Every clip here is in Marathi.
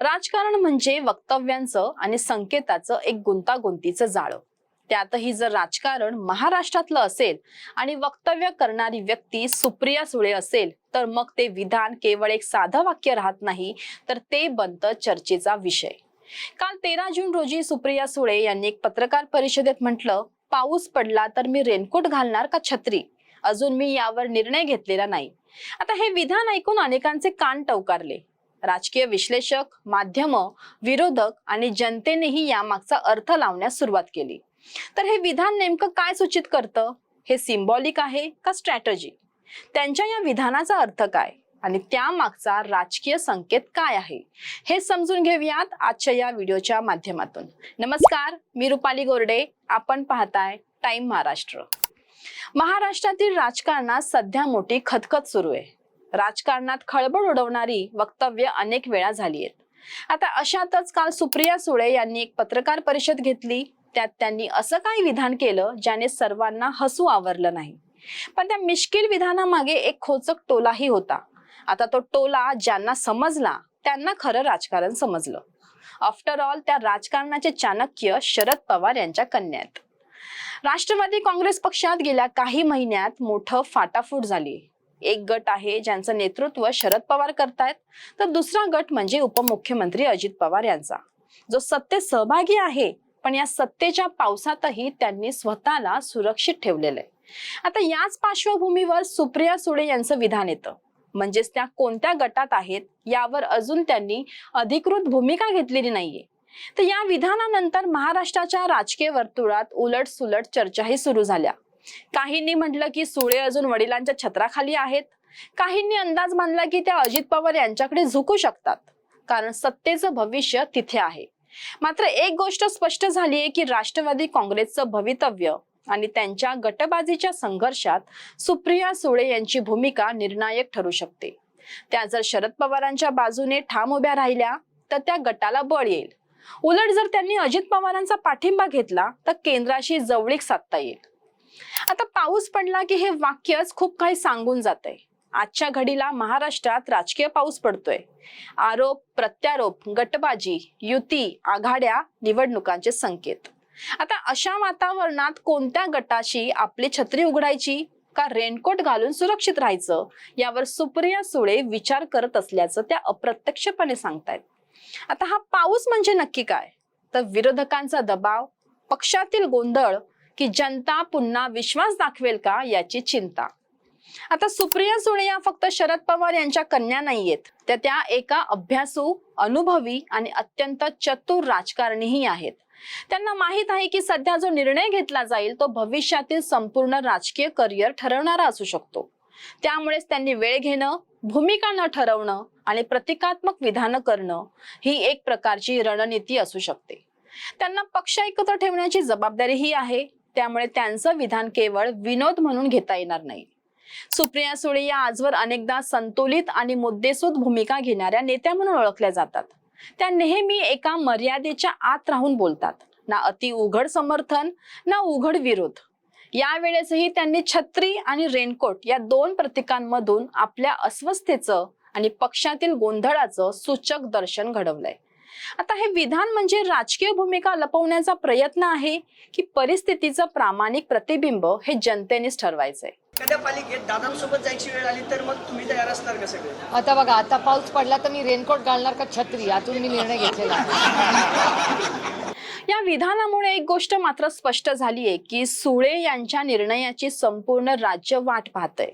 राजकारण म्हणजे वक्तव्यांचं आणि संकेताचं एक गुंतागुंतीचं जाळं. त्यातही जर राजकारण महाराष्ट्रातलं असेल आणि वक्तव्य करणारी व्यक्ती सुप्रिया सुळे असेल तर मग ते विधान केवळ एक साधं वाक्य राहत नाही तर ते बनतं चर्चेचा विषय. काल तेरा जून रोजी सुप्रिया सुळे यांनी एक पत्रकार परिषदेत म्हटलं पाऊस पडला तर मी रेनकोट घालणार का छत्री? अजून मी यावर निर्णय घेतलेला नाही. आता हे विधान ऐकून अनेकांचे कान टवकारले. राजकीय विश्लेषक माध्यम विरोधक आणि जनतेनेही यामागचा अर्थ लावण्यास सुरुवात केली. तर हे विधान नेमकं काय सूचित करतं? हे सिम्बॉलिक आहे का स्ट्रॅटजी त्यांच्या या विधानाचा अर्थ काय? आणि त्यामागचा राजकीय संकेत काय आहे? हे समजून घेऊयात आजच्या या व्हिडिओच्या माध्यमातून. नमस्कार मी रुपाली गोरडे. आपण पाहताय टाइम महाराष्ट्र. महाराष्ट्रातील राजकारणात सध्या मोठी खतखत सुरू आहे. राजकारणात खळबळ उडवणारी वक्तव्य अनेक वेळा झाली आहेत आता अशातच काल सुप्रिया सुळे यांनी एक पत्रकार परिषद घेतली. त्यात त्यांनी असं काही विधान केलं ज्याने सर्वांना हसू आवरलं नाही. पण त्या मिश्किल विधानामागे एक खोचक टोलाही होता. आता तो टोला ज्यांना समजला त्यांना खरं राजकारण समजलं. आफ्टर ऑल त्या राजकारणाचे चाणक्य शरद पवार यांच्या कन्यात राष्ट्रवादी काँग्रेस पक्षात गेल्या काही महिन्यात मोठं फाटाफूट झाली. एक गट आहे ज्यांचं नेतृत्व शरद पवार करतायत. तर दुसरा गट म्हणजे उपमुख्यमंत्री अजित पवार यांचा. जो सत्तेत सहभागी आहे पण या सत्तेच्या पावसातही त्यांनी स्वतःला सुरक्षित ठेवलेलं आहे आता याच पार्श्वभूमीवर सुप्रिया सुळे यांचं विधान येतं. म्हणजेच त्या कोणत्या गटात आहेत यावर अजून त्यांनी अधिकृत भूमिका घेतलेली नाहीये. तर या विधानानंतर महाराष्ट्राच्या राजकीय वर्तुळात उलट सुलट चर्चाही सुरू झाल्या. काहींनी म्हटलं की सुळे अजून वडिलांच्या छत्राखाली आहेत. काहींनी अंदाज मानला की त्या अजित पवार यांच्याकडे झुकू शकतात. कारण सत्तेचं भविष्य तिथे आहे. मात्र एक गोष्ट स्पष्ट झाली आहे की राष्ट्रवादी काँग्रेसचं भवितव्य आणि त्यांच्या गटबाजीच्या संघर्षात सुप्रिया सुळे यांची भूमिका निर्णायक ठरू शकते. त्या जर शरद पवारांच्या बाजूने ठाम उभ्या राहिल्या तर त्या गटाला बळ येईल. उलट जर त्यांनी अजित पवारांचा पाठिंबा घेतला तर केंद्राशी जवळीक साधता येईल. आता पाऊस पडला की हे वाक्यच खूप काही सांगून जाते आजच्या घडीला महाराष्ट्रात राजकीय पाऊस पडतोय. आरोप प्रत्यारोप गटबाजी युती आघाड्या निवडणुकांचे संकेत. आता अशा वातावरणात कोणत्या गटाशी आपली छत्री उघडायची? का रेनकोट घालून सुरक्षित राहायचं? यावर सुप्रिया सुळे विचार करत असल्याचं त्या अप्रत्यक्षपणे सांगतायत. आता हा पाऊस म्हणजे नक्की काय? तर विरोधकांचा दबाव पक्षातील गोंधळ की जनता पुन्हा विश्वास दाखवेल का याची चिंता. आता सुप्रिया सुळे या फक्त शरद पवार यांच्या कन्या नाहीयेत. त्या त्या एका अभ्यासू अनुभवी आणि अत्यंत चतुर राजकारणीही आहेत. त्यांना माहीत आहे की सध्या जो निर्णय घेतला जाईल तो भविष्यातील संपूर्ण राजकीय करिअर ठरवणारा असू शकतो. त्यामुळेच त्यांनी वेळ घेणं भूमिका न ठरवणं आणि प्रतिकात्मक विधानं करणं ही एक प्रकारची रणनीती असू शकते. त्यांना पक्ष एकत्र ठेवण्याची जबाबदारीही आहे. त्यामुळे त्यांचं विधान केवळ विनोद म्हणून घेता येणार नाही. सुप्रिया सुळे या आजवर अनेकदा संतुलित आणि मुद्देसूद भूमिका घेणाऱ्या नेत्या म्हणून ओळखल्या जातात. त्या नेहमी एका मर्यादेच्या आत राहून बोलतात. ना अति उघड समर्थन ना उघड विरोध. यावेळेसही त्यांनी छत्री आणि रेनकोट या दोन प्रतीकांमधून आपल्या अस्वस्थतेचं आणि पक्षातील गोंधळाचं सूचक दर्शन घडवलंय. आता हे विधान म्हणजे राजकीय भूमिका लपवण्याचा प्रयत्न आहे की परिस्थितीचं प्रामाणिक प्रतिबिंब हे जनतेनेच ठरवायचंय. एखाद्या पालिकेत दादांसोबत जायची वेळ आली तर मग तुम्ही तयार असणार का सगळे? आता बघा आता पाऊस पडला तर मी रेनकोट घालणार का छत्री? यातून मी निर्णय घेतलेला या विधानामुळे एक गोष्ट मात्र स्पष्ट झाली आहे की सुळे यांच्या निर्णयाची संपूर्ण राज्य वाट पाहतंय.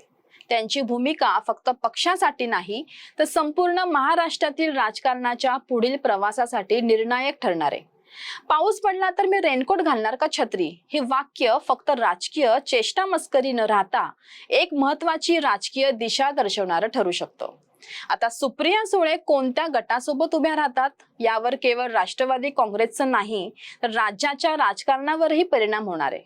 त्यांची भूमिका फक्त पक्षासाठी नाही तर संपूर्ण महाराष्ट्रातील राजकारणाच्या पुढील प्रवासासाठी निर्णायक ठरणार आहे. पाऊस पडला तर मी रेनकोट घालणार का छत्री? हे वाक्य फक्त राजकीय चेष्टा मस्करी न राहता एक महत्वाची राजकीय दिशा दर्शवणारं ठरू शकतं. आता सुप्रिया सुळे कोणत्या गटासोबत उभ्या राहतात? यावर केवळ राष्ट्रवादी काँग्रेसचं नाही तर राज्याच्या राजकारणावरही परिणाम होणार आहे.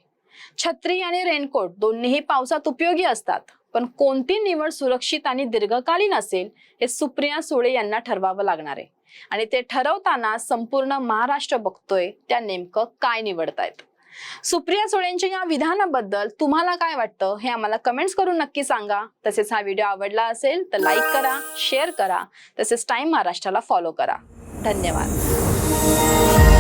छत्री आणि रेनकोट दोन्हीही पावसात उपयोगी असतात. पण कोणती निवड सुरक्षित आणि दीर्घकालीन असेल हे सुप्रिया सुळे यांना ठरवावं लागणार आहे. आणि ते ठरवताना संपूर्ण महाराष्ट्र बघतोय त्या नेमकं काय निवडतायत. सुप्रिया सुळेंच्या या विधानाबद्दल तुम्हाला काय वाटतं हे आम्हाला कमेंट्स करून नक्की सांगा. तसेच हा व्हिडिओ आवडला असेल तर लाईक करा शेअर करा. तसेच टाइम महाराष्ट्राला फॉलो करा. धन्यवाद.